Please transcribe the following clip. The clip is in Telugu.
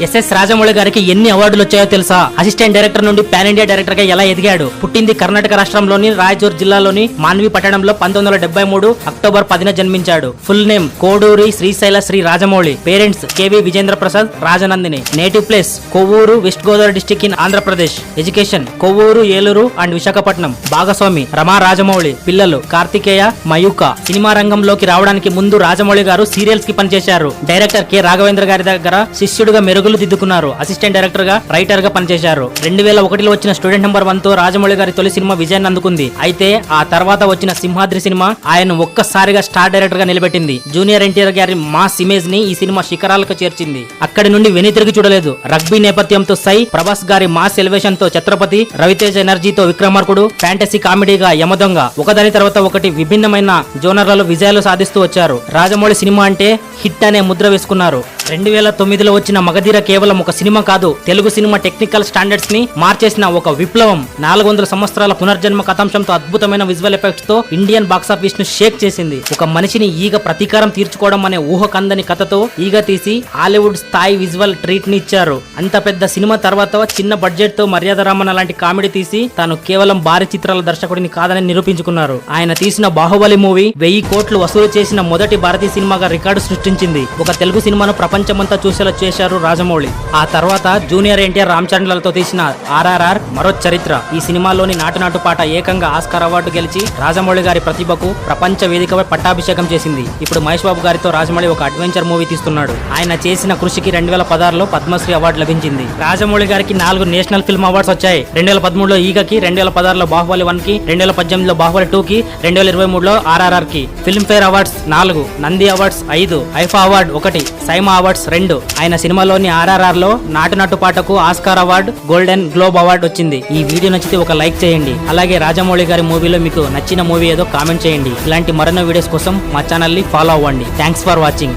ఎస్ఎస్ రాజమౌళి గారికి ఎన్ని అవార్డులు వచ్చాయో తెలుసా? అసిస్టెంట్ డైరెక్టర్ నుండి పాన్ ఇండియా డైరెక్టర్గా ఎలా ఎదిగాడు? పుట్టింది కర్ణాటక రాష్ట్రంలోని రాయచూర్ జిల్లాలోని మాన్వి పట్టణంలో పంతొమ్మిది వందల మూడు అక్టోబర్ పదిన జన్మించాడు. Full name Koduri Srishaila Sri Rajamouli. Parents KV Vijayendra Prasad Rajanandini. Native place Kovvur west Godavari district in Andhra Pradesh. Education Kovvur Eluru and Visakhapatnam. భాగస్వామి రమా రాజమౌళి. పిల్లలు కార్తికేయ మయూక. సినిమా రంగంలోకి రావడానికి ముందు రాజమౌళి గారు సీరియల్స్కి పనిచేశారు. డైరెక్టర్ కె రాఘవేంద్ర గారి దగ్గర శిష్యుడిగా మెరుగులు దిద్దుకున్నారు అసిస్టెంట్ డైరెక్టర్గా రైటర్గా పనిచేశారు. రెండు వేల ఒకటిలో వచ్చిన స్టూడెంట్ నెంబర్ వన్తో రాజమౌళి గారి తొలి సినిమా విజయాన్ని అందుకుంది. అయితే ఆ తర్వాత వచ్చిన సింహాద్రి సినిమా ఆయన ఒక్కసారిగా స్టార్ డైరెక్టర్గా నిలబెట్టింది. జూనియర్ ఎన్టీఆర్ గారి మాస్ ఇమేజ్ని ఈ సినిమా శిఖరాలకు చేర్చింది. అక్కడి నుండి వెనుతిరిగి చూడలేదు. రగ్బీ నేపథ్యంతో సై ప్రభాస్ గారి మాస్ ఎలివేషన్తో ఛత్రపతి రవితేజ ఎనర్జీతో విక్రమార్కుడు ఫ్యాంటసీ కామెడీగా యమదొంగ ఒకదాని తర్వాత ఒకటి విభిన్నమైన జోనర్లలో విజయాలు సాధిస్తూ వచ్చారు. రాజమౌళి సినిమా అంటే హిట్ అనే ముద్ర వేసుకున్నారు. రెండు వేల తొమ్మిదిలో వచ్చిన మగధీర కేవలం ఒక సినిమా కాదు. తెలుగు సినిమా టెక్నికల్ స్టాండర్డ్స్ని మార్చేసిన ఒక విప్లవం. నాలుగు వందల సంవత్సరాల పునర్జన్మ కథాంశంతో అద్భుతమైన విజువల్ ఎఫెక్ట్స్తో ఇండియన్ బాక్సాఫీస్ను షేక్ చేసింది. ఒక మనిషిని ఈగ ప్రతీకారం తీర్చుకోవడం అనే ఊహకందని కథతో ఈగ తీసి హాలీవుడ్ స్థాయి విజువల్ ట్రీట్ని ఇచ్చారు. అంత పెద్ద సినిమా తర్వాత చిన్న బడ్జెట్తో మర్యాద రామన్ లాంటి కామెడీ తీసి తాను కేవలం భారీ చిత్రాల దర్శకుడిని కాదని నిరూపించుకున్నారు. ఆయన తీసిన బాహుబలి మూవీ వెయ్యి కోట్లు వసూలు చేసిన మొదటి భారతీయ సినిమాగా రికార్డు సృష్టించింది. ఒక తెలుగు సినిమాను ప్రపంచమంతా చూసేలా చేశారు రాజమౌళి. ఆ తర్వాత జూనియర్ ఎన్టీఆర్ రామ్ చరణ్లతో తీసిన ఆర్ఆర్ఆర్ మరో చరిత్ర. ఈ సినిమాలోని నాటునాటు పాట ఏకంగా ఆస్కార్ అవార్డు గెలిచి రాజమౌళి గారి ప్రతిభకు ప్రపంచ వేదికపై పట్టాభిషేకం చేసింది. ఇప్పుడు మహేష్ బాబు గారితో రాజమౌళి ఒక అడ్వెంచర్ మూవీ తీస్తున్నాడు. ఆయన చేసిన కృషికి రెండు వేల పదహారులో పద్మశ్రీ అవార్డు లభించింది. రాజమౌళి గారికి నాలుగు నేషనల్ ఫిల్మ్ అవార్డ్స్ వచ్చాయి. రెండు వేల పదమూడులో ఈగకి రెండు వేల పదహారులో బాహుబలి వన్కి రెండు వేల పద్దెనిమిదిలో బాహుబలి టూ కి రెండు వేల ఇరవై మూడులో ఆర్ఆర్ఆర్కి ఫిల్మ్ ఫేర్ అవార్డ్స్ నాలుగు నంది అవార్డ్స్ ఐదు ఐఫా అవార్డు ఒకటి సైమా అవార్డ్స్ రెండు. ఆయన సినిమాలోని ఆర్ఆర్ఆర్లో నాటు నాటు పాటకు Oscar award golden globe award వచ్చింది. ఈ వీడియో నచ్చితే ఒక లైక్ చేయండి. అలాగే రాజమౌళి గారి మూవీలో మీకు నచ్చిన మూవీ ఏదో కామెంట్ చేయండి. ఇలాంటి మరెన్నో వీడియోస్ కోసం మా ఛానల్ని ఫాలో అవ్వండి. Thanks for watching.